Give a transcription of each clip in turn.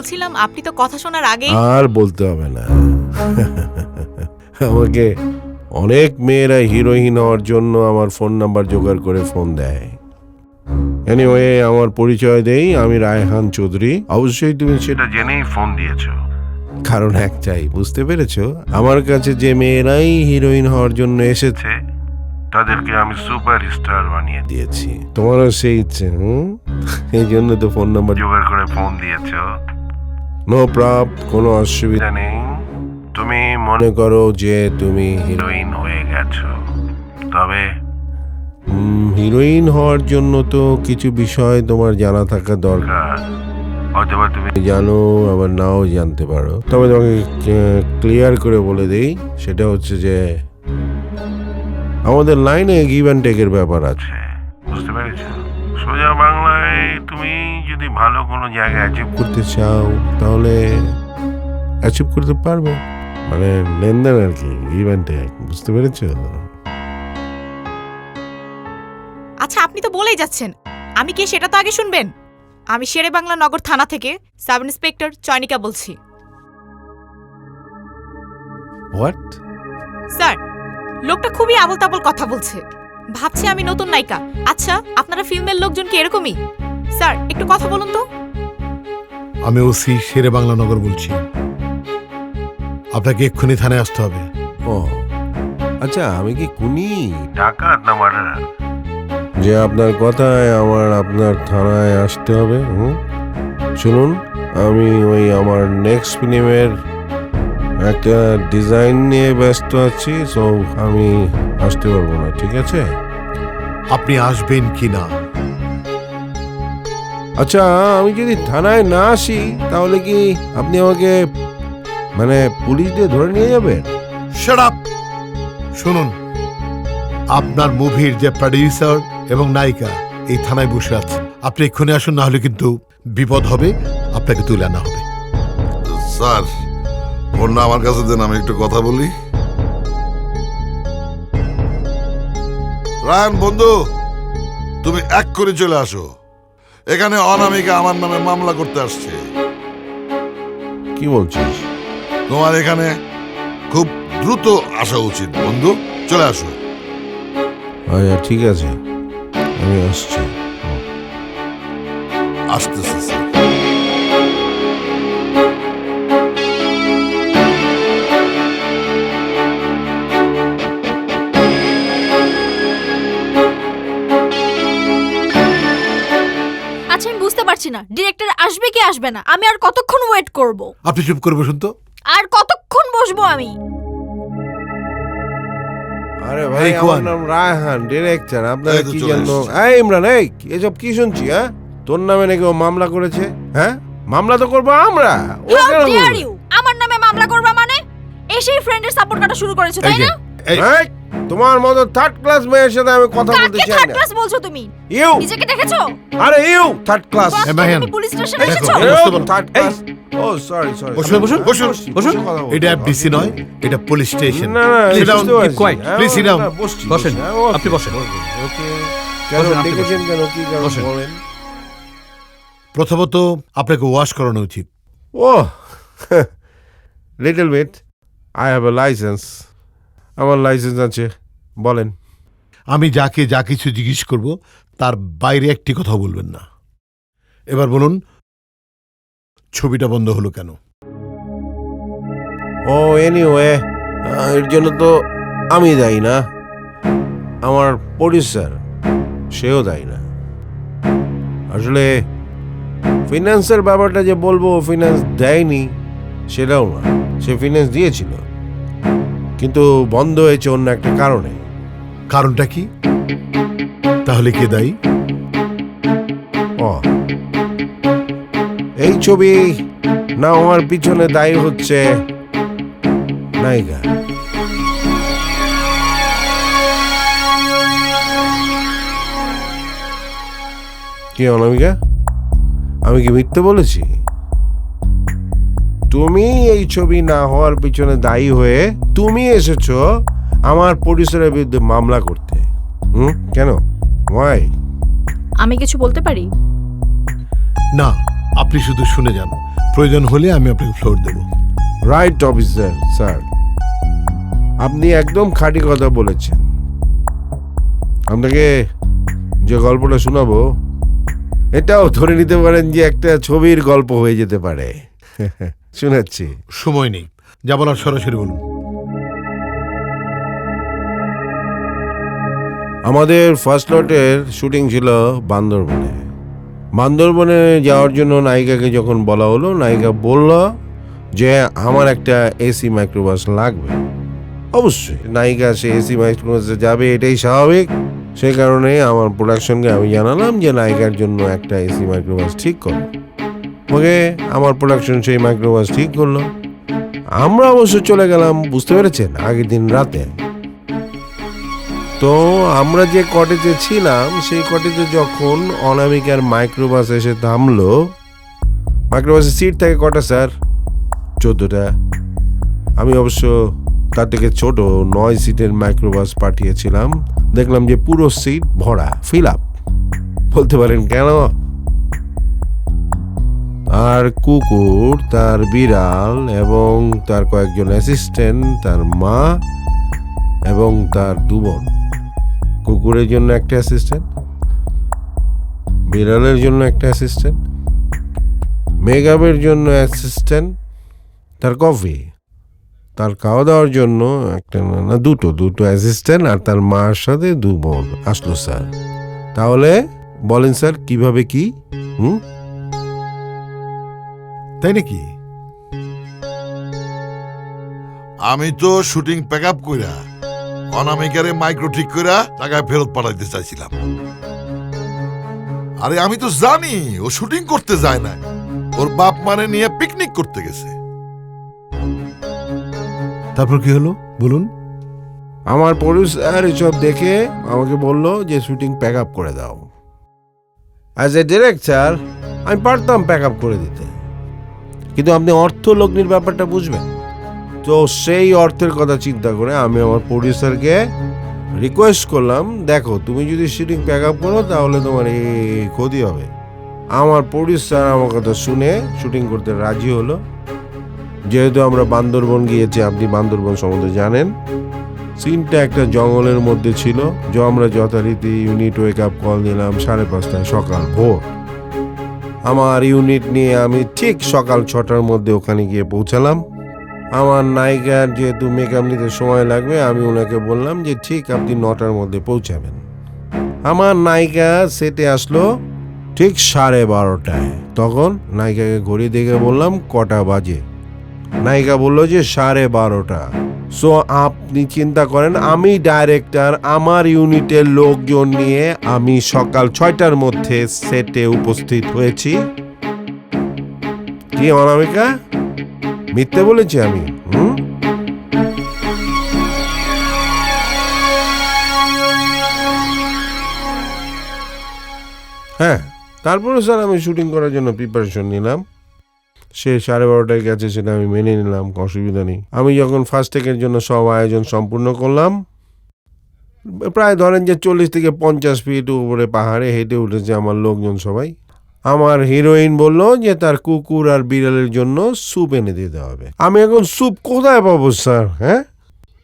বলছিলাম, আপনি তো কথা শোনার আগেই আর বলতে হবে না। আমাকে অনেক মেয়েরা হিরোইন হওয়ার জন্য আমার ফোন নাম্বার জোগাড় করে ফোন দেয়। এনিওয়ে আমার পরিচয় দেই, আমি রায়হান চৌধুরী। অবশ্যই তুমি সেটা জেনেই ফোন দিয়েছ। কারণ একটাই বুঝতে পেরেছ? আমার কাছে যে মেয়েরাই হিরোইন হওয়ার জন্য এসেছে, তাদেরকে আমি সুপার স্টার বানিয়ে দিয়েছি। তোমারও সেই ইচ্ছে, হুম? এই জন্য তো ফোন নাম্বার জোগাড় করে ফোন দিয়েছ। নো প্রব কোনো অসুবিধা নেই। তুমি মনে করো যে তুমি হিরোইন হয়ে গেছো। তবে হিরোইন হওয়ার জন্য তো কিছু বিষয় তোমার জানা থাকা দরকার। অথবা তুমি জানো, আবার নাও জানতে পারো। তবে তোমাকে ক্লিয়ার করে বলে দেই, সেটা হচ্ছে যে, আমাদের লাইনে গিভ অ্যান্ড টেকের ব্যাপার আছে। বুঝতে পেরেছ? সোজা বাংলায় তুমি যদি ভালো কোনো জায়গায় অ্যাচিভ করতে চাও তাহলে অ্যাচিভ করতে পারবে। মানে লেনদেন আর কি ইভেন্টে বুঝতে পেরেছ? আচ্ছা আপনি তো বলেই যাচ্ছেন। আমি কি সেটা তো আগে শুনবেন? আমি শেরে বাংলা নগর থানা থেকে সাব ইন্সপেক্টর চয়নিকা বলছি। হোয়াট স্যার লোকটা খুবই আবল তাবল কথা বলছে। ভাবছি আমি নতুন নায়িকা। আচ্ছা আপনারা ফিল্মের লোকজন কি এরকমই? স্যার একটু কথা বলুন তো। আমি ওসি শেরে বাংলা নগর বলছি। আপনাকে এক্ষুনি থানায় আসতে হবে। ও আচ্ছা আমি কি কুনি? ডাকাত না মার্ডার? যে আপনার কথায় আমার আপনার থানায় আসতে হবে হুম? শুনুন আমি ওই আমার নেক্সট ফিল্মের একটা ডিজাইন নিয়ে ব্যস্ত আছি সো আমি আসতে পারব না ঠিক আছে? আপনি আসবেন কি না আচ্ছা আমি যদি থানায় না আসি তাহলে কি আপনি আমাকে মানে পুলিশ দিয়ে ধরে নিয়ে যাবেন? আপ শুনুন আপনার মুভির যে প্রডিউসার এবং নায়িকা এই থানায় বসে আছে আপনি এক্ষুনি আসুন না হলে কিন্তু বিপদ হবে আপনাকে তুলে আনা হবে। স্যার ফোনটা আমার কাছে দেন আমি একটু কথা বলি। রায়ন বন্ধু তুমি এক করে চলে আসো। এখানে অনামিকা আমার নামে মামলা করতে আসছে। কি বলছিস? তোমার এখানে খুব দ্রুত আসা উচিত বন্ধু। চলে আসো। আচ্ছা ঠিক আছে। আমি আসছি। আসতেছে না। ডিরেক্টর আসবে কি আসবে না? আমি আর কতক্ষণ ওয়েট করব? আপনি চুপ করে বসুন তো। আর কতক্ষণ বসবো আমি? আরে ভাই এই আমার কোয়ান। নাম রায়হান ডিরেক্টর আপনারা এই তো কি চলে জানো এই ইমরান এই এসব কি শুনছি হ্যাঁ? তোর নামে নাকি ও মামলা করেছে হ্যাঁ? মামলা তো করব আমরা। ও হাউ কেন ডিয়ার করবে? ইউ আমার নামে মামলা করবা মানে? এসেই ফ্রেন্ডের সাপোর্ট কাটা শুরু করেছ এই তাই যে, না? এই, এই, তোমার মতো থার্ড ক্লাস মেয়ের সাথে আমি কথা বলতে চাই থার্ড ক্লাস বলছো তুমি? ইউ। নিজেকে দেখেছ? আরে ইউ থার্ড ক্লাস এ, মাহিয়ান, তুমি পুলিশ স্টেশনে এসেছ? Third class oh sorry sorry বসুন, বসুন, বসুন, বসুন। এটা এফডিসি নয় এটা পুলিশ স্টেশন না না Sit down, বুঝতে keep পারছি। quiet. হ্যাঁ, Please sit down. না, বসছি, বসেন। হ্যাঁ, আপনি বসেন। okay. কেন ডেকেছেন কেন? কি কারণ বলেন? প্রথমত আপনাকে ওয়াশ করানো উচিত। ও little bit I have a license আমার লাইসেন্স আছে বলেন। আমি যাকে যা কিছু জিজ্ঞেস করব তার বাইরে একটি কথা বলবেন না। এবার বলুন ছবিটা বন্ধ হলো কেন? ও এনিওয়ে এর জন্য তো আমি দায়ী না। আমার প্রডিউসার সেও দায়ী না। আসলে ফিনান্সের ব্যাপারটা যে বলব ফিনান্স দেয়নি সেটাও না। সে ফিনান্স দিয়েছিল। কিন্তু বন্ধ হয়েছে অন্য একটা কারণে। কারণটা কি? তাহলে কে দায়ী? ও। এই ছবি না হওয়ার পিছনে দায়ী হচ্ছে নায়িকা। কি অনামিকা? আমি কি মিথ্যে বলেছি? তুমি এই ছবি না হওয়ার পিছনে দায়ী হয়ে তুমি এসেছ আমার প্রডিউসারের বিরুদ্ধে মামলা করতে। হুম? কেন? ওয়াই আমি কিছু বলতে পারি? না আপনি শুধু শুনে যান। প্রয়োজন হলে আমি আপনাকে ফ্লোর দেবো। রাইট অফিসার স্যার আপনি একদম খাঁটি কথা বলেছেন। আপনাকে যে গল্পটা শোনাবো এটাও ধরে নিতে পারেন যে একটা ছবির গল্প হয়ে যেতে পারে। শোনাচ্ছি সময় নেই। যা বলার সরাসরি বলুন। আমাদের ফার্স্ট লটের শুটিং ছিল বান্দরবনে। বান্দরবনে যাওয়ার জন্য নায়িকাকে যখন বলা হলো নায়িকা বলল যে আমার একটা এসি মাইক্রোবাস লাগবে। অবশ্যই নায়িকা সে এসি মাইক্রোবাসে যাবে এটাই স্বাভাবিক। সেই কারণে আমার প্রোডাকশনকে আমি জানালাম যে নায়িকার জন্য একটা এসি মাইক্রোবাস ঠিক করো। ওকে আমার প্রোডাকশন সেই মাইক্রোবাস ঠিক করল। আমরা অবশ্য চলে গেলাম, বুঝতে পেরেছেন? আগের দিন রাতে। তো আমরা যে কটেজে ছিলাম, সেই কটেজে যখন অনামিকার মাইক্রোবাস এসে থামলো মাইক্রোবাসের সিট থাকে কটা, স্যার? চোদ্দোটা। আমি অবশ্য তার থেকে ছোট, নয় সিটের মাইক্রোবাস পাঠিয়েছিলাম। দেখলাম যে পুরো সিট ভরা ফিল আপ বলতে পারেন কেন? তার কুকুর, তার বিড়াল এবং তার কয়েকজন অ্যাসিস্ট্যান্ট তার মা এবং তার দু বোন। কুকুরের জন্য একটা অ্যাসিস্ট্যান্ট বিড়ালের জন্য একটা অ্যাসিস্ট্যান্ট মেগাবের জন্য অ্যাসিস্ট্যান্ট তার কফি তার খাওয়া দাওয়ার জন্য একটা না দুটো দুটো অ্যাসিস্ট্যান্ট আর তার মার সাথে দু বোন। আসলো, স্যার। তাহলে বলেন, স্যার, কীভাবে কি? হুম? তাই নাকি? আমি তো শুটিং প্যাক আপ কইরা অনামিকারে মাইক্রো ঠিক কইরা টাকায় ফেরত পাঠাইতে চাইছিলাম। আরে আমি তো জানি ও শুটিং করতে যায় না ওর বাপ মানে নিয়ে পিকনিক করতে গেছে। তারপর কি হলো? বলুন। আমার প্রডিউসার এসব দেখে আমাকে বলল যে শুটিং প্যাক আপ করে দাও। অ্যাজ এ ডিরেক্টর আমি পারতাম প্যাক আপ করে দিতে। কিন্তু আপনি অর্থ লগ্নির ব্যাপারটা বুঝবেন। তো সেই অর্থের কথা চিন্তা করে আমি আমার প্রডিউসারকে রিকোয়েস্ট করলাম, দেখো, তুমি যদি শুটিং প্যাক আপ করো, তাহলে তোমার এই ক্ষতি হবে। আমার প্রডিউসার আমার কথা শুনে শুটিং করতে রাজি হলো। যেহেতু আমরা বান্দরবন গিয়েছি, আপনি বান্দরবন সম্বন্ধে জানেন। সিনটা একটা জঙ্গলের মধ্যে ছিল। যে আমরা যথারীতি ইউনিট ওয়েক আপ কল দিলাম সাড়ে পাঁচটায় সকাল ভোর। আমার ইউনিট নিয়ে আমি ঠিক সকাল ছটার মধ্যে ওখানে গিয়ে পৌঁছালাম। আমার নায়িকার যেহেতু মেকআপ নিতে সময় লাগবে, আমি ওনাকে বললাম যে ঠিক আপনি নটার মধ্যে পৌঁছাবেন। আমার নায়িকা সেটে আসলো ঠিক সাড়ে বারোটায়। তখন নায়িকাকে ঘড়ি দেখে বললাম, কটা বাজে? নায়িকা বলল যে সাড়ে বারোটা। সো আপনি চিন্তা করেন, আমি ডাইরেক্টর আমার ইউনিটের লোকজন নিয়ে আমি সকাল ছয়টার মধ্যে সেটে উপস্থিত হয়েছি। কি অনামিকা মিথ্যে বলেছি আমি? হুম? হ্যাঁ তারপরে স্যার আমি শুটিং করার জন্য প্রিপারেশন নিলাম। সে সাড়ে বারোটায় গেছে সেটা আমি মেনে নিলাম অসুবিধা নেই। আমি যখন ফার্স্ট টেকের জন্য সব আয়োজন সম্পূর্ণ করলাম, প্রায় ধরেন যে চল্লিশ থেকে পঞ্চাশ ফিট উপরে পাহাড়ে হেঁটে উঠেছে আমার লোকজন সবাই। আমার হিরোইন বলল যে তার কুকুর আর বিড়ালের জন্য স্যুপ এনে দিতে হবে। আমি এখন স্যুপ কোথায় পাবো স্যার হ্যাঁ?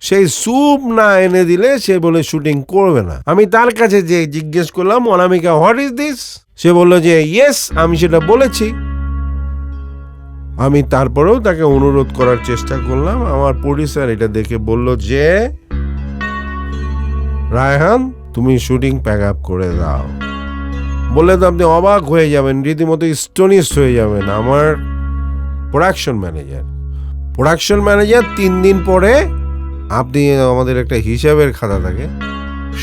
সেই স্যুপ না এনে দিলে সে বলে শুটিং করবে না। আমি তার কাছে যে জিজ্ঞেস করলাম অনামিকা হোয়াট ইজ দিস সে বলল যে ইয়েস আমি সেটা বলেছি। আমি তারপরেও তাকে অনুরোধ করার চেষ্টা করলাম। আমার প্রডিউসার এটা দেখে বলল যে, রায়হান, তুমি শুটিং প্যাক আপ করে দাও। বললে তো আপনি অবাক হয়ে যাবেন, রীতিমতো স্টোনিস্ট হয়ে যাবেন। আমার প্রোডাকশন ম্যানেজার প্রোডাকশন ম্যানেজার তিন দিন পরে আপনি আমাদের একটা হিসাবের খাতা থাকে,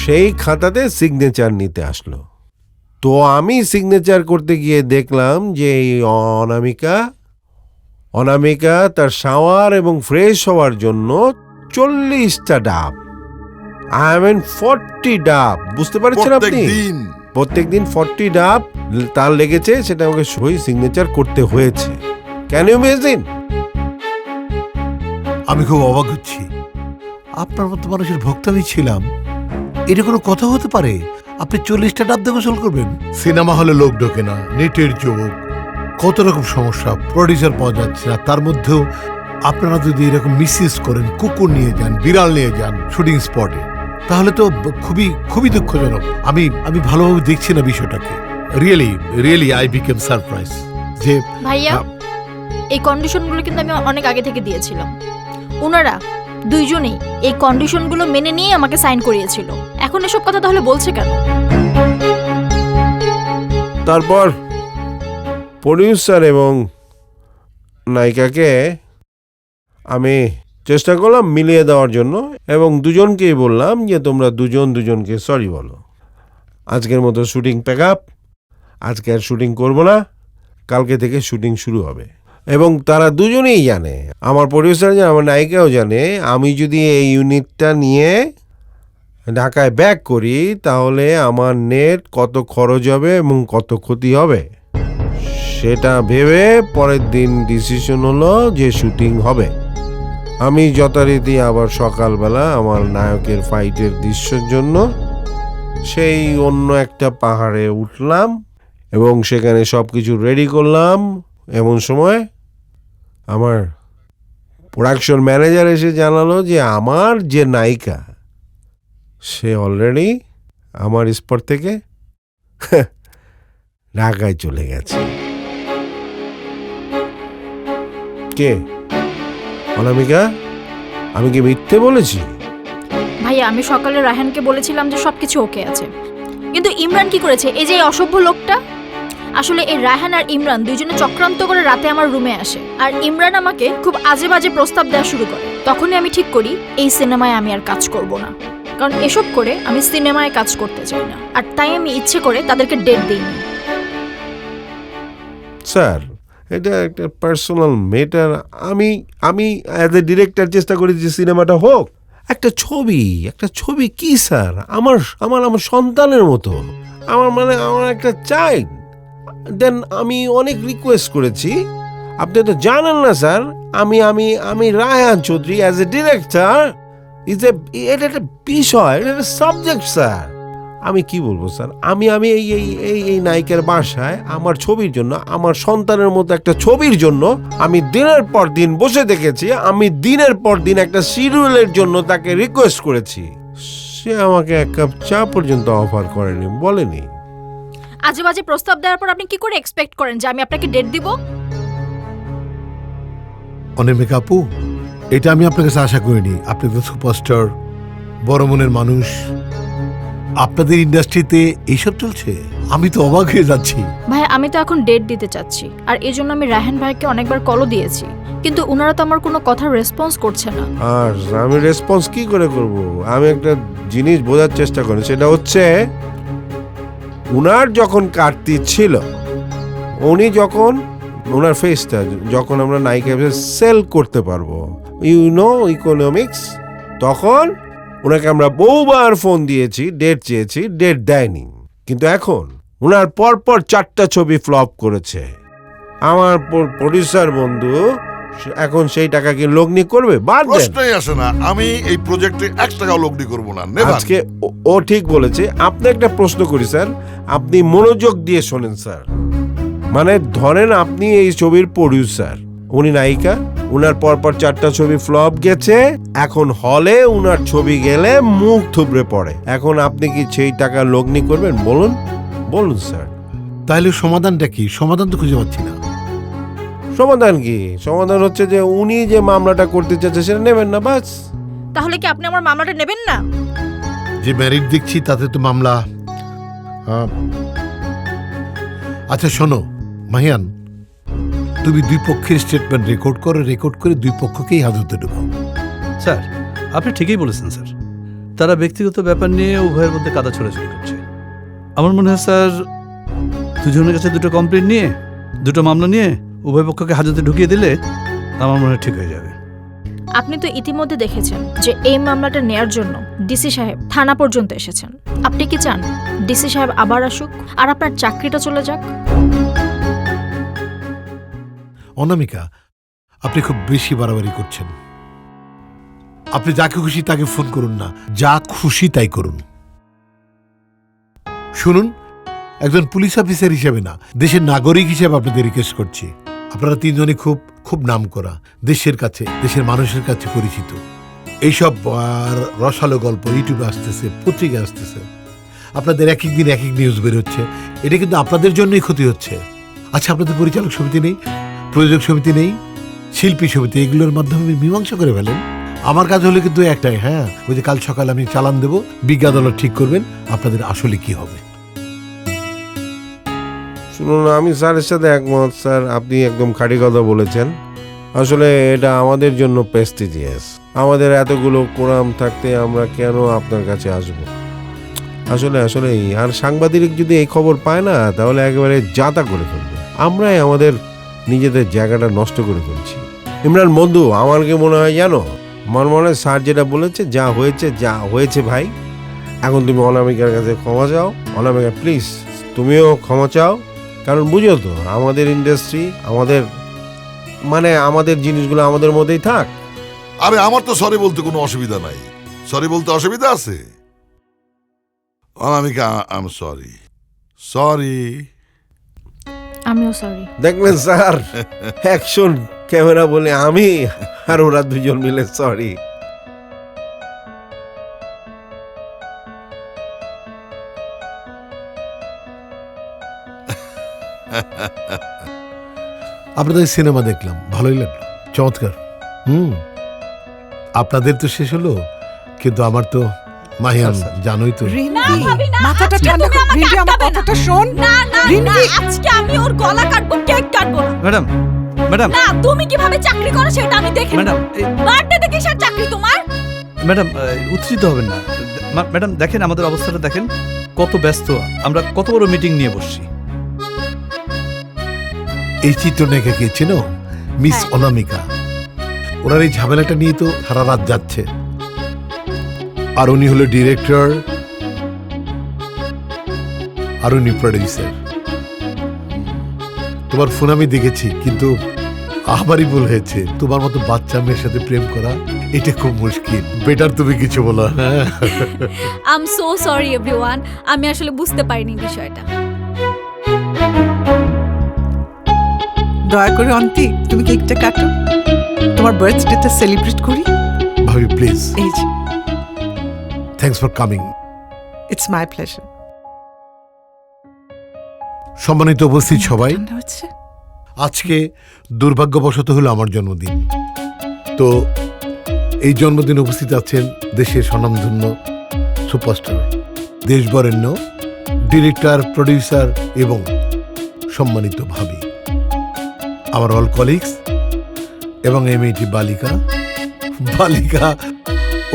সেই খাতাতে সিগনেচার নিতে আসলো। তো আমি সিগনেচার করতে গিয়ে দেখলাম যে এই অনামিকা অনামিকা তার শাওয়ার এবং ফ্রেশ হওয়ার জন্য চল্লিশটা ডাব। আই মিন ফর্টি ডাব। বুঝতে পারছেন আপনি? প্রত্যেক দিন। ফর্টি ডাব তার লেগেছে সেটা আমাকে সই সিগনেচার করতে হয়েছে। ক্যান ইউ ইমেজিন আমি খুব অবাক হচ্ছি। আপনার মতো মানুষের ভক্ত আমি ছিলাম। এটা কোনো কথা হতে পারে? আপনি চল্লিশটা ডাব দিয়ে গোসল করবেন। সিনেমা হলে লোক ঢোকে না নেটের যুগ কত রকম সমস্যা প্রডিউসার পাওয়া যাচ্ছে না তার মধ্যেও আপনারা যদি এরকম মিসইউজ করেন কুকুর নিয়ে যান বিড়াল নিয়ে যান শুটিং স্পটে তাহলে তো খুবই খুবই দুঃখজনক। আমি আমি ভালোভাবে দেখছি না বিষয়টাকে। Really really I became surprise যে ভাইয়া এই কন্ডিশনগুলো কিন্তু আমি অনেক আগে থেকে দিয়েছিলাম। ওনারা দুইজনেই এই কন্ডিশনগুলো মেনে নিয়ে আমাকে সাইন করিয়েছিল। এখন এসব কথা তাহলে বলছে কেন? তারপর প্রডিউসার এবং নায়িকাকে আমি চেষ্টা করলাম মিলিয়ে দেওয়ার জন্য এবং দুজনকেই বললাম যে তোমরা দুজন দুজনকে সরি বলো। আজকের মতো শুটিং প্যাক আপ আজকে আর শুটিং করব না। কালকে থেকে শুটিং শুরু হবে। এবং তারা দুজনেই জানে, আমার প্রডিউসার জানে, আমার নায়িকাও জানে, আমি যদি এই ইউনিটটা নিয়ে ঢাকায় ব্যাক করি, তাহলে আমার নেট কত খরচ হবে এবং কত ক্ষতি হবে? সেটা ভেবে পরের দিন ডিসিশন হলো যে শুটিং হবে। আমি যথারীতি আবার সকালবেলা আমার নায়কের ফাইটের দৃশ্যের জন্য সেই অন্য একটা পাহাড়ে উঠলাম এবং সেখানে সব কিছু রেডি করলাম। এমন সময় আমার প্রোডাকশন ম্যানেজার এসে জানালো যে আমার যে নায়িকা, সে অলরেডি আমার স্পট থেকে ঢাকায় চলে গেছে। কে? অনামিকা আমি কি মিথ্যে বলেছি? ভাইয়া আমি সকালে রায়হানকে বলেছিলাম যে সবকিছু ওকে আছে। কিন্তু ইমরান কি করেছে? এই যে এই অসভ্য লোকটা? আসলে এই রায়হান আর ইমরান দুইজনে চক্রান্ত করে রাতে আমার রুমে আসে। আর ইমরান আমাকে খুব আজে বাজে প্রস্তাব দেওয়া শুরু করে। তখনই আমি ঠিক করি এই সিনেমায় আমি আর কাজ করব না। কারণ এসব করে আমি সিনেমায় কাজ করতে চাই না। আর তাই আমি ইচ্ছে করে তাদেরকে ডেট দিইনি। স্যার এটা একটা পার্সোনাল মেটার আমি আমি অ্যাজ এ ডিরেক্টর চেষ্টা করি যে সিনেমাটা হোক। একটা ছবি একটা ছবি কি স্যার আমার আমার আমার সন্তানের মতো। আমার মানে আমার একটা চাইল্ড দেন আমি অনেক রিকোয়েস্ট করেছি। আপনি তো জানেন না স্যার আমি আমি আমি Raihan Chowdhury as a director is a এটা একটা বিষয়, এটা একটা সাবজেক্ট স্যার আমি কি বলব স্যার? আমি আমি এই এই এই এই নায়িকার বাসায় আমার ছবির জন্য আমার সন্তানের মতো একটা ছবির জন্য আমি দিনের পর দিন বসে দেখেছি আমি দিনের পর দিন একটা সিরিয়ালের জন্য তাকে রিকোয়েস্ট করেছি। সে আমাকে এক কাপ চা পর্যন্ত অফার করেনি বলেনি। আজে বাজে প্রস্তাব দেওয়ার পর আপনি কি করে এক্সপেক্ট করেন যে আমি আপনাকে ডেট দিব? অনির্মিকা আপু এটা আমি আপনার কাছে আশা করিনি। আপনি তো সুপারস্টার বড় মনের মানুষ। আপনাদের ইন্ডাস্ট্রিতে এইসব চলছে? আমি তো অবাক হয়ে যাচ্ছি। ভাই আমি তো এখন ডেট দিতে চাচ্ছি। আর এই জন্য আমি রায়হান ভাইকে অনেকবার কলও দিয়েছি। কিন্তু ওনারা তো আমার কোনো কথার রেসপন্স করছে না। আর আমি রেসপন্স কি করে করব? আমি একটা জিনিস বোঝার চেষ্টা করি সেটা হচ্ছে উনার যখন কাটতি ছিল উনি যখন ওনার ফেসটা যখন আমরা নায়িকা সেল করতে পারব ইউ নো ইকোনমিক্স তখন ওনাকে আমরা বহুবার ফোন দিয়েছি ডেট চেয়েছি ডেট দেয়নি। কিন্তু এখন ওনার পরপর চারটা ছবি ফ্লপ করেছে। আমার প্রডিউসার বন্ধু এখন সেই টাকা কি লগ্নি করবে? বাদ প্রশ্নই আসে না। আমি এই প্রজেক্টে এক টাকাও লগ্নি করব না। আজকে ও ঠিক বলেছে। আপনি একটা প্রশ্ন করি স্যার। আপনি মনোযোগ দিয়ে শোনেন স্যার। মানে ধরেন আপনি এই ছবির প্রডিউসার উনি নায়িকা। উনার পরপর চারটা ছবি ফ্লপ গেছে। এখন হলে উনার ছবি গেলে মুখ থুবড়ে পড়ে। এখন আপনি কি সেই টাকা লগ্নি করবেন? বলুন। বলুন স্যার। তাহলে সমাধানটা কি? সমাধান তো খুঁজে পাচ্ছি না। সমাধান কি? সমাধান হচ্ছে যে উনি যে মামলাটা করতে চাচ্ছে সেটা নেবেন না বাস। তাহলে কি আপনি আমার মামলাটা নেবেন না? যে ম্যারিট দেখছি তাতে তো মামলা আচ্ছা শোনো মাহিয়ান তুমি দুই পক্ষের স্টেটমেন্ট রেকর্ড করো রেকর্ড করে দুই পক্ষকেই হাজতে ঢুকো স্যার আপনি ঠিকই বলেছেন স্যার। তারা ব্যক্তিগত ব্যাপার নিয়ে উভয়ের মধ্যে কাদা ছোড়াছুড়ি করছে। আমার মনে হয় স্যার দুজনের কাছে দুটো কমপ্লেন নিয়ে দুটো মামলা নিয়ে উভয় পক্ষকে হাজতে ঢুকিয়ে দিলে আমার মনে হয় ঠিক হয়ে যাবে। আপনি তো ইতিমধ্যে দেখেছেন যে এই মামলাটা নেয়ার জন্য ডিসি সাহেব থানা পর্যন্ত এসেছেন। আপনি কি চান? ডিসি সাহেব আবার আসুক আর আপনার চাকরিটা চলে যাক? অনামিকা, আপনি খুব বেশি বাড়াবাড়ি করছেন। আপনি যাকে খুশি তাকে ফোন করুন না, যা খুশি তাই করুন। শুনুন, একজন পুলিশ অফিসার হিসেবে না, দেশের নাগরিক হিসেবে আপনাদের রিকোয়েস্ট করছি। আপনারা তিনজনই খুব খুব নাম করা দেশের কাছে, দেশের মানুষের কাছে পরিচিত। এইসব আর রসালো গল্প ইউটিউবে আসতেছে পত্রিকা আসতেছে। আপনাদের এক এক দিন এক এক নিউজ বের হচ্ছে। এটা কিন্তু আপনাদের জন্যই ক্ষতি হচ্ছে। আচ্ছা আপনাদের পরিচালক সমিতি নেই? প্রযোজক সমিতি নেই, শিল্পী সমিতি, এগুলোর মাধ্যমে মীমাংসা করে ফেলেন। আমার কাজ হলো কিন্তু একটাই হ্যাঁ ওই যে কাল সকালে আমি চালান দেবো বিজ্ঞ আদালত ঠিক করবেন, আপনাদের আসলে কি হবে? শুনুন, আমি স্যারের সাথে একমত, স্যার, আপনি একদম খাঁটি কথা বলেছেন। আসলে এটা আমাদের জন্য প্রেস্টিজিয়াস আমাদের এতগুলো কোরাম থাকতে আমরা কেন আপনার কাছে আসব? আসলে আসলে আর সাংবাদিক যদি এই খবর পায় না, তাহলে একেবারে যাতা করে ফেলবে। আমরাই আমাদের নিজেদের জায়গাটা নষ্ট করে ফেলছি। ইমরান, বন্ধু, আমার কি মনে হয় জানো? মনে হয় স্যার যেটা বলেছে, যা হয়েছে যা হয়েছে ভাই। এখন তুমি অনামিকার কাছে ক্ষমা চাও। অনামিকা প্লিজ তুমিও ক্ষমা চাও। কারণ বুঝো তো, আমাদের ইন্ডাস্ট্রি আমাদের মানে আমাদের জিনিসগুলো আমাদের মধ্যেই থাক। আরে, আমার তো সরি বলতে কোনো অসুবিধা নাই। সরি বলতে অসুবিধা আছে? অনামিকা আম সরি সরি আমিও সরি দেখলেন স্যার অ্যাকশন ক্যামেরা বলে আমি আর ওরা দুজন মিলে সরি আপনাদের সিনেমা দেখলাম ভালোই লাগল চমৎকার। হুম আপনাদের তো শেষ হলো কিন্তু আমার তো মাহিয়ান জানোই তো। রিন্দি মাথাটা ঠান্ডা কর রিন্দি আমার কথাটা শোন। না না আজকে আমি ওর গলা কাটবো কেক কাটবো না। Madam madam. না তুমি কীভাবে চাকরি করো সেটা আমি দেখে ম্যাডাম বার্থডে থেকে চাকরি তোমার? ম্যাডাম উত্তেজিত হবেন না। ম্যাডাম দেখেন আমাদের অবস্থাটা দেখেন। কত ব্যস্ত। আমরা কত বড় মিটিং নিয়ে বসছি। এই চিত্রনায়িকা কে চেনো? মিস হ্যাঁ। অনামিকা। ওনার এই ঝামেলাটা নিয়ে তো সারা রাত যাচ্ছে। আর উনি হলো ডিরেক্টর আর উনি প্রডিউসার তোমার ফোন আমি দেখেছি কিন্তু আমারই ভুল হয়েছে। তোমার মতো বাচ্চা মেয়ের সাথে প্রেম করা এটা খুব মুশকিল। বেটার তুমি কিছু বলো। হ্যাঁ I am so sorry everyone আমি আসলে বুঝতে পারিনি বিষয়টা। দয়া করে অন্তি তুমি কেকটা কাটো। তোমার বার্থডেটা সেলিব্রেট করি। ভাবি প্লিজ এই যে। Thanks for coming it's my pleasure সম্মানিত উপস্থিত সবাই। আজকে দুর্ভাগ্যবশত হলো আমার জন্মদিন। তো এই জন্মদিন উপস্থিত আছেন দেশের স্বনামধন্য সুপারস্টার দেশবরেণ্য ডিরেক্টর প্রডিউসার এবং সম্মানিত ভাবি। আমার অল কলিগস এবং এই মেয়েটি বালিকা। বালিকা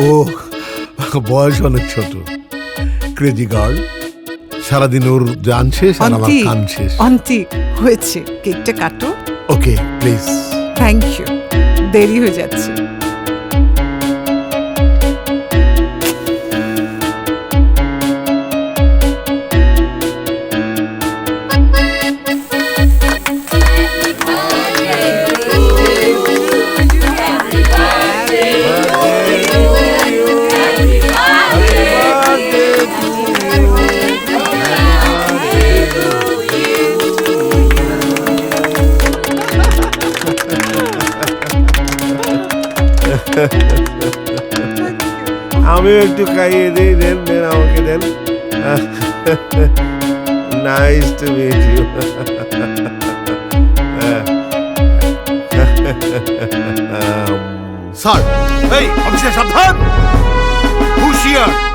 ও বয়স অনেক ছোট। ক্রেজি গার্ল সারাদিন ওর জান শেষ আর আমার অন্তি কান শেষ। অন্তি হয়েছে। কেকটা কাটো। ওকে প্লিজ থ্যাংক ইউ দেরি হয়ে যাচ্ছে। আমিও একটু খাইয়ে দিই দেন দেন আমাকে দেন nice to meet you sir এই অফিসার সাবধান হুশিয়ার